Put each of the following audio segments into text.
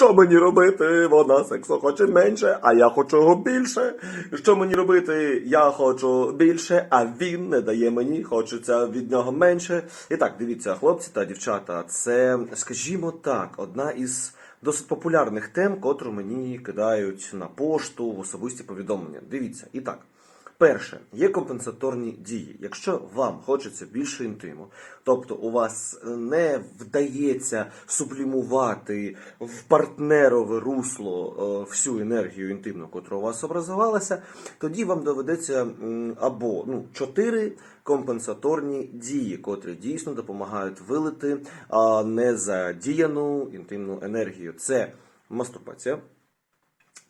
Що мені робити? Вона сексу хоче менше, а я хочу його більше. Що мені робити? Я хочу більше, а він не дає мені, хочеться від нього менше. І так, дивіться, хлопці та дівчата, це, скажімо так, одна із досить популярних тем, котру мені кидають на пошту в особисті повідомлення. Дивіться, і так. Перше, є компенсаторні дії. Якщо вам хочеться більше інтиму, тобто у вас не вдається сублімувати в партнерове русло е, всю енергію інтимну, котра у вас образувалася, тоді вам доведеться або ну, чотири компенсаторні дії, котрі дійсно допомагають вилити незадіяну інтимну енергію. Це мастурбація.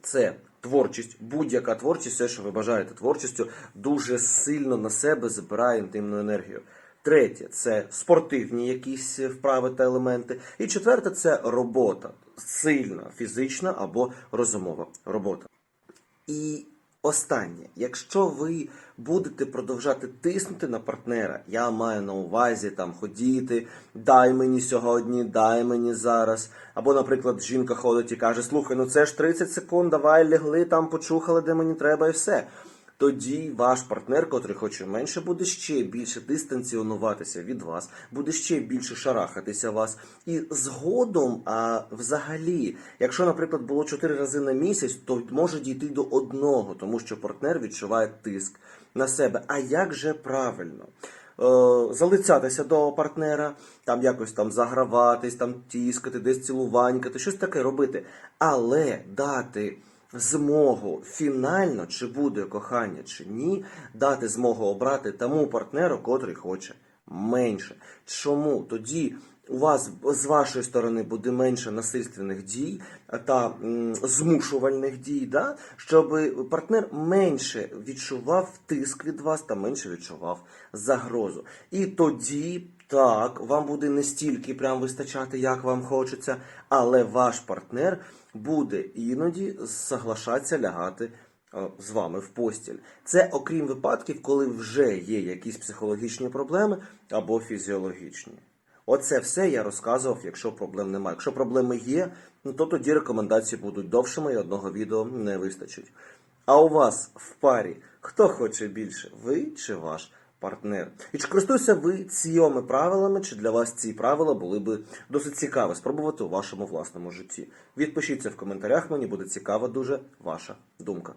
Це творчість, будь-яка творчість, все, що ви бажаєте творчістю, дуже сильно на себе забирає інтимну енергію. Третє це спортивні якісь вправи та елементи. І четверте це робота, сильна фізична або розумова робота. І останнє, якщо ви будете продовжати тиснути на партнера, я маю на увазі там ходіти, дай мені сьогодні, дай мені зараз. Або, наприклад, жінка ходить і каже: Слухай, ну це ж 30 секунд, давай лягли, там почухали, де мені треба, і все. Тоді ваш партнер, котрий хоче менше, буде ще більше дистанціонуватися від вас, буде ще більше шарахатися вас. І згодом, а взагалі, якщо, наприклад, було 4 рази на місяць, то може дійти до одного, тому що партнер відчуває тиск на себе. А як же правильно? Е, залицятися до партнера, там якось там заграватись, там тіскати, десь цілуванькати, щось таке робити, але дати змогу фінально, чи буде кохання, чи ні, дати змогу обрати тому партнеру, котрий хоче менше. Чому тоді? У вас з вашої сторони буде менше насильственних дій та змушувальних дій, да? щоб партнер менше відчував тиск від вас та менше відчував загрозу. І тоді так, вам буде не стільки прям вистачати, як вам хочеться, але ваш партнер буде іноді соглашатися лягати е, з вами в постіль. Це окрім випадків, коли вже є якісь психологічні проблеми або фізіологічні. Оце все я розказував, якщо проблем немає. Якщо проблеми є, ну то тоді рекомендації будуть довшими і одного відео не вистачить. А у вас в парі хто хоче більше, ви чи ваш партнер? І чи користуєтеся ви цими правилами, чи для вас ці правила були би досить цікаві спробувати у вашому власному житті? Відпишіться в коментарях, мені буде цікава дуже ваша думка.